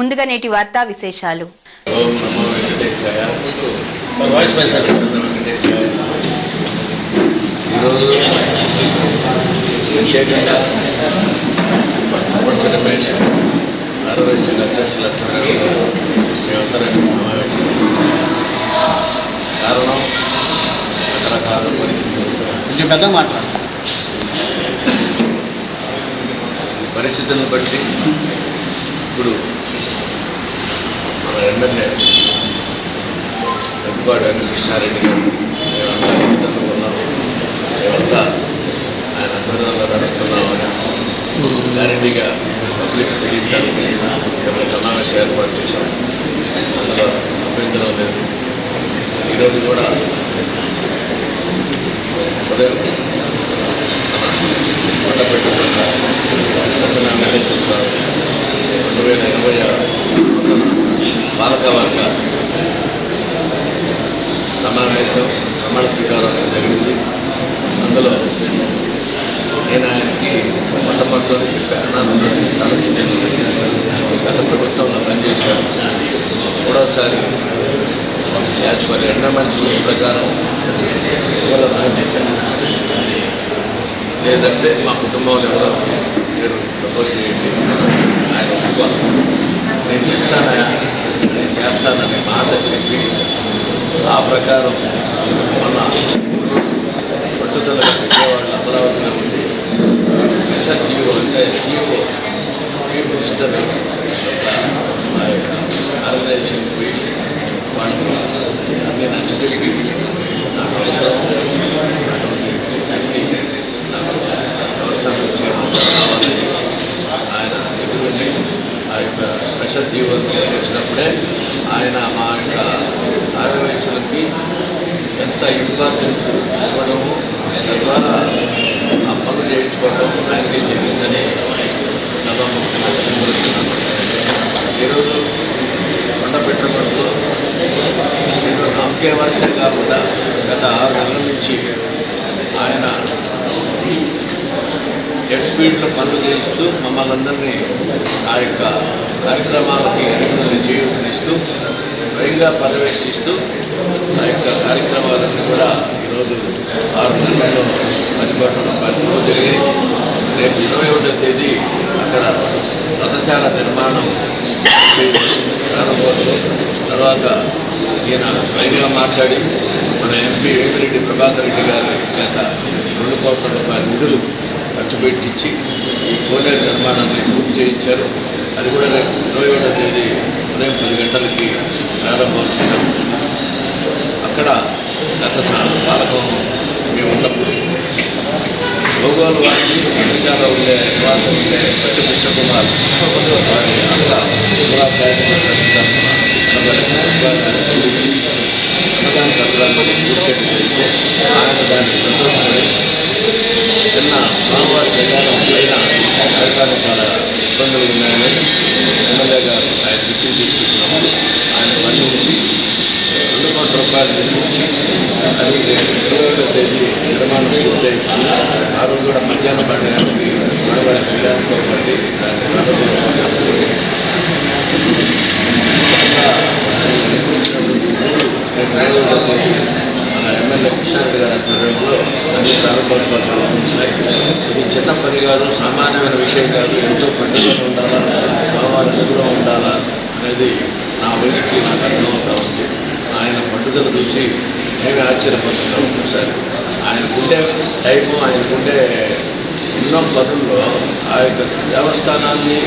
ముందుగా నేటి వార్తా విశేషాలు. ఈరోజు ప్రత్యేకంగా మేమందరం సమావేశం కారణం రకరకాల పరిస్థితులు పరిస్థితులను బట్టి ఇప్పుడు ఎమ్మెల్యే దగ్గుబాటు వెంకటకృష్ణారెడ్డి గారు. మేమంతా ఇబ్బందులు ఉన్నాం మేమంతా ఆయన ఆధ్వర్యంలో నడుస్తున్నామని క్లారిటీగా పబ్లిక్ తెలియడానికి మేము సమావేశం ఏర్పాటు చేశాం. అందులో అభ్యంతరం లేదు. ఈరోజు కూడా ఉదయం కొండ పెట్టుకున్న దర్శన ఎమ్మెల్యే రెండు వేల ఇరవై ఆరు పాలకవర్గ సమావేశం ప్రమాణ స్వీకారం జరిగింది. అందులో నేను ఆయనకి మొట్టమొదటిలో చెప్పాను తలచి నేను గత ప్రభుత్వంలో పనిచేశాను. మూడోసారి యాజ్ పర్ ఎండమెంట్ రూల్స్ ప్రకారం ఇవ్వాలని చెప్పాను లేదంటే మా కుటుంబంలో ఎవరో మీరు ప్రపోజ్ చేయండి. ఆయన నేను ఇస్తాను ఆయన చేస్తానని మాట చెప్పి ఆ ప్రకారం మన పట్టుదల పెట్టేవాళ్ళు అమరావతిలో ఉండి హెచ్ఆర్టీఓ అంటే సిఇఓ చీఫ్ మినిస్టర్ ఆ యొక్క ఆర్గనైజేషన్ పోయి వాళ్ళకి అన్ని నచ్చజెప్పి నాకు అవసరం. అటువంటి వ్యక్తి నాకు వ్యవస్థాపన చేయడం కావాలని ఆయన ఎదుగుండి ఆ యొక్క స్పెషల్ జీవన్ తీసుకొచ్చినప్పుడే ఆయన మా యొక్క ఆర్యవయస్సులకి ఎంత ఇంపార్టెన్స్ ఇవ్వడము తద్వారా ఆ పనులు చేయించుకోవడం ఆయనకి జరిగిందని సభాముఖంగా తెలియజేస్తున్నాను ఈరోజు కొండ పెట్టుబడులు ఏదో నామకే వాస్తే కాకుండా గత ఆరు నెలల నుంచి ఆయన జెట్ స్పీడ్లో పనులు చేయిస్తూ మమ్మల్ని అందరినీ ఆ యొక్క కార్యక్రమాలకి అధికారులు చేయూతనిస్తూ స్వయంగా పర్యవేక్షిస్తూ ఆ యొక్క కార్యక్రమాలన్నీ కూడా ఈరోజు ఆరు నెలల్లో పనిపడుతున్న పనులు జరిగాయి. రేపు ఇరవై ఒకటో తేదీ అక్కడ రథశాల నిర్మాణం ప్రారంభమవుతుంది. తర్వాత ఈయన స్వయంగా మాట్లాడి మన ఎంపీ వేమిరెడ్డి ప్రభాకర్ రెడ్డి గారి చేత రెండు కోట్ల రూపాయల నిధులు ఖర్చు పెట్టించి ఈ కోనేరు నిర్మాణాన్ని పూర్తి చేయించారు. అది కూడా రేపు ఇరవై ఒకటో తేదీ ఉదయం పది గంటలకి ప్రారంభమవుతున్నాం అక్కడ గత సా- పాలకం మేము ఉన్నప్పుడు భూగోళ వారికి అమెరికాలో ఉండే నివాసం ఉండే ప్రతి కృష్ణకుమార్ వారి అక్క అన్నదాన సత్రాన్ని పూర్తి ఆయన దాన్ని సంతోషపడి రకాల చాలా ఇబ్బందులు ఉన్నాయని ఎమ్మెల్యే గారు ఆయన దృష్టికి తీసుకున్నాము ఆయన మన్నించి రెండు కోట్ల రూపాయలు నిర్మించి అది ఇరవై తేదీ నిర్మాణం పూర్తయి ఆ రోజు కూడా మధ్యాహ్నం పడడానికి మనవారి కళ్యాణంతో పాటు దాన్ని ప్రారంభించినప్పుడు మూడు ఎమ్మెల్యే కిషార్ గారు కార్యక్రమంలో అన్ని ప్రారంభోత్సవాలు ఇది చిన్న పని కాదు సామాన్యమైన విషయం కాదు. ఎంతో పండుగలు ఉండాలా భావాలు కూడా ఉండాలా అనేది నా వయసుకి నాకు అర్థమవుతా వస్తుంది ఆయన పండుగలు చూసి నేను ఆశ్చర్యపడుతున్నాను ఒకసారి. ఆయనకుండే టైము ఆయనకుండే ఎన్నో పనుల్లో ఆ యొక్క దేవస్థానాన్ని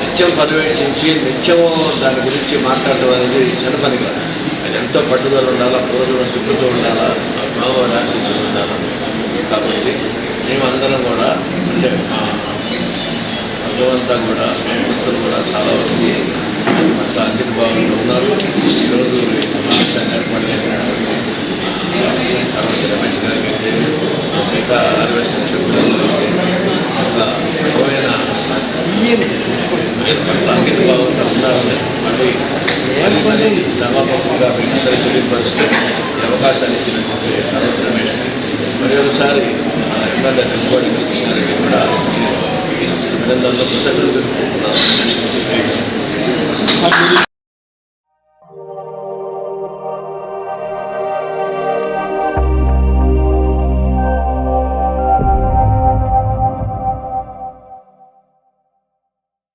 నిత్యం పర్యవేక్షించి నిత్యము దాని గురించి మాట్లాడడం అనేది చిన్న పని కాదు. అది ఎంతో పట్టుదల ఉండాలా పూర్వం శుభ్రత ఉండాలా భావాలు ఆశించులు ఉండాలా కాబట్టి మేమందరం కూడా అంటే మా భగవంతా కూడా మా పుస్తలు కూడా చాలా వరకు అంత అంకిత భావంతో ఉన్నారు. ఈరోజు ఈ ఏర్పాటు చేసినటువంటి తర్వాత రమేష్ మరి మరి సభాపకంగా మీకు అందరికీ తెలియపరుస్తూ ఈ అవకాశాన్ని ఇచ్చినటువంటి తర్వాత రమేష్ మరి ఒకసారి మన ఎమ్మెల్యే నెలకోడి కృష్ణారెడ్డి కూడా అభినందనలు కృతజ్ఞతలు తెలుపుకుంటున్నాను.